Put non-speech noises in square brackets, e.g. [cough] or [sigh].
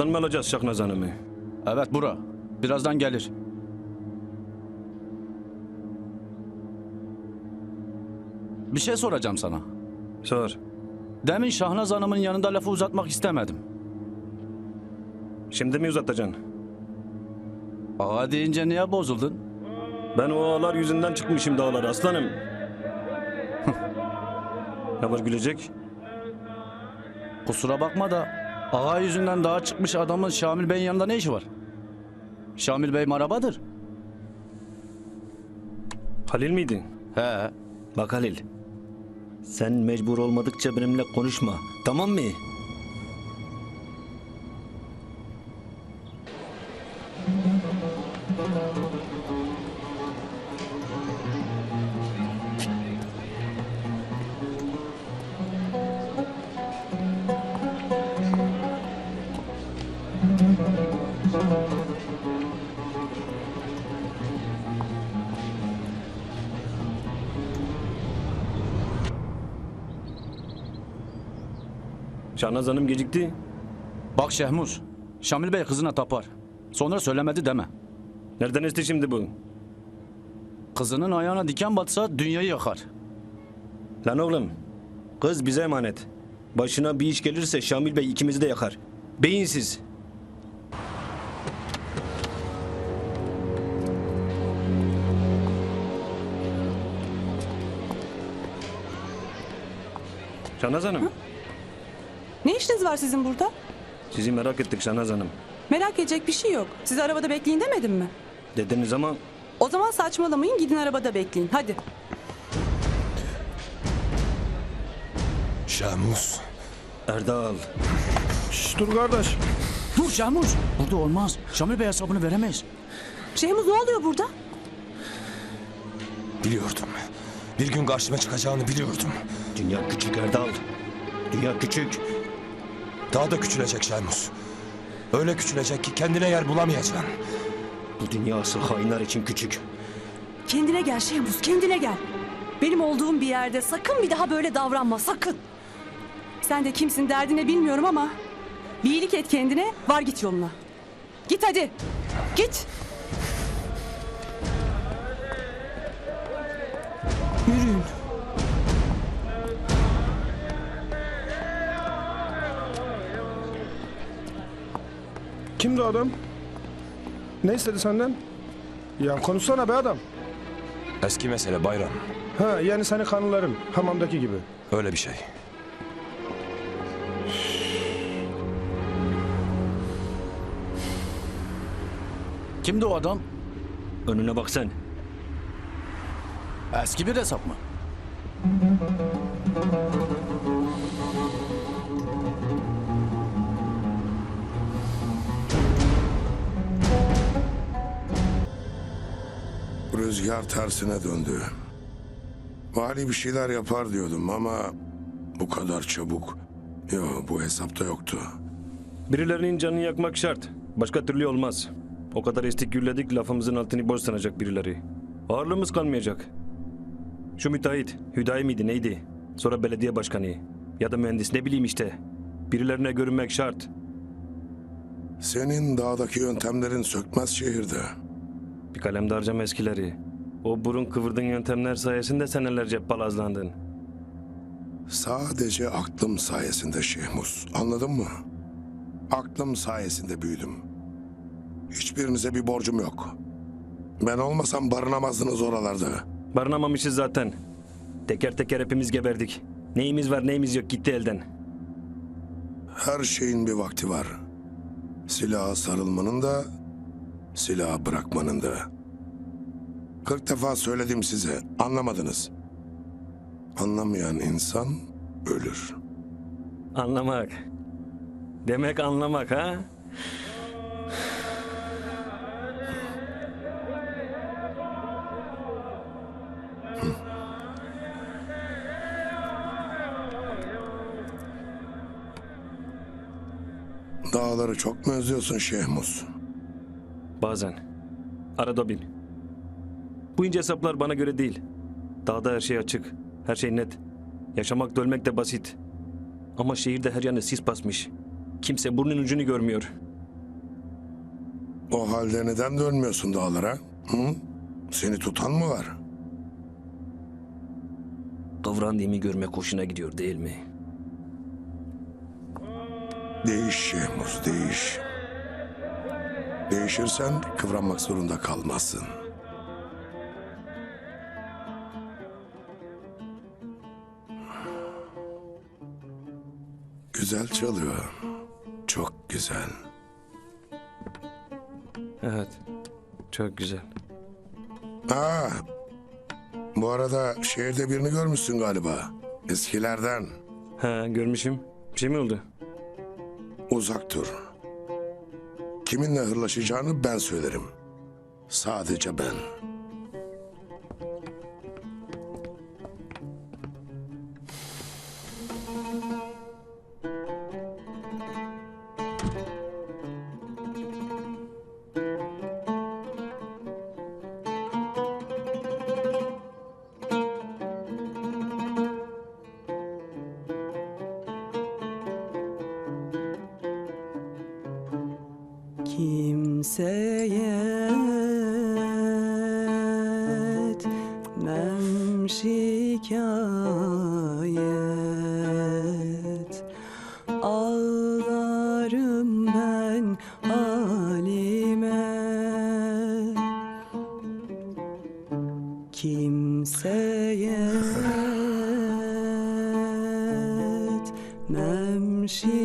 Buradan mı alacağız Şahnaz Hanım'ı? Evet bura. Birazdan gelir. Bir şey soracağım sana. Sor. Demin Şahnaz Hanım'ın yanında lafı uzatmak istemedim. Şimdi mi uzatacaksın? Ağa deyince niye bozuldun? Ben o ağlar yüzünden çıkmışım dağlara aslanım. [laughs] ne var gülecek? Kusura bakma da ağa yüzünden dağa çıkmış adamın Şamil Bey'in yanında ne işi var? Şamil Bey marabadır. Halil miydin? He. Bak Halil. Sen mecbur olmadıkça benimle konuşma. Tamam mı? Şahnaz Hanım gecikti. Bak Şehmuz. Şamil Bey kızına tapar. Sonra söylemedi deme. Nereden esti şimdi bu? Kızının ayağına diken batsa dünyayı yakar. Lan oğlum. Kız bize emanet. Başına bir iş gelirse Şamil Bey ikimizi de yakar. Beyinsiz. Şahnaz Hanım. Ne işiniz var sizin burada? Sizi merak ettik Şahnaz Hanım. Merak edecek bir şey yok. Sizi arabada bekleyin demedim mi? Dediniz ama O zaman saçmalamayın gidin arabada bekleyin. Hadi. Şamus. Erdal. Şşş dur kardeş. Dur Şehmuz. Burada olmaz. Şamil Bey hesabını veremeyiz. Şeyhmuz ne oluyor burada? Biliyordum. Bir gün karşıma çıkacağını biliyordum. Dünya küçük Erdal. Dünya küçük. Daha da küçülecek Şamus. Öyle küçülecek ki kendine yer bulamayacaksın. Bu dünya asıl hainler için küçük. Kendine gel Şeyhmuz kendine gel. Benim olduğum bir yerde sakın bir daha böyle davranma sakın. Sen de kimsin derdine bilmiyorum ama bir iyilik et kendine var git yoluna. Git hadi. Git. Kimdi o adam? Ne istedi senden? Ya konuşsana be adam. Eski mesele bayram. Ha yani seni kanıların hamamdaki gibi. Öyle bir şey. Kimdi o adam? Önüne bak sen. Eski bir hesap mı? Rüzgar tersine döndü. Vali bir şeyler yapar diyordum ama bu kadar çabuk. Yo bu hesapta yoktu. Birilerinin canını yakmak şart. Başka türlü olmaz. O kadar estik gürledik lafımızın altını boş sanacak birileri. Ağırlığımız kalmayacak. Şu müteahhit, Hüdayi miydi neydi? Sonra belediye başkanı. Ya da mühendis ne bileyim işte. Birilerine görünmek şart. Senin dağdaki yöntemlerin sökmez şehirde. Bir kalem de harcama eskileri. O burun kıvırdığın yöntemler sayesinde senelerce palazlandın. Sadece aklım sayesinde Şehmus. Anladın mı? Aklım sayesinde büyüdüm. Hiçbirinize bir borcum yok. Ben olmasam barınamazdınız oralarda. Barınamamışız zaten. Teker teker hepimiz geberdik. Neyimiz var neyimiz yok gitti elden. Her şeyin bir vakti var. Silaha sarılmanın da, silahı bırakmanın da. Kırk defa söyledim size, anlamadınız. Anlamayan insan ölür. Anlamak. Demek anlamak ha? Dağları çok mu özlüyorsun Şehmus? Bazen. Arada bin. Bu ince hesaplar bana göre değil. Dağda her şey açık. Her şey net. Yaşamak da ölmek de basit. Ama şehirde her yanı sis basmış. Kimse burnun ucunu görmüyor. O halde neden dönmüyorsun dağlara? Hı? Seni tutan mı var? Kıvrandığımı görmek hoşuna gidiyor değil mi? Değiş Şehmuz, değiş. Değişirsen kıvranmak zorunda kalmazsın. Güzel çalıyor. Çok güzel. Evet. Çok güzel. Ha, bu arada şehirde birini görmüşsün galiba. Eskilerden. Ha görmüşüm. Bir şey mi oldu? Uzak dur. Kiminle hırlaşacağını ben söylerim. Sadece ben. Kimseye etmem şikayet Ağlarım ben halime Kimseye. Etmem şikayet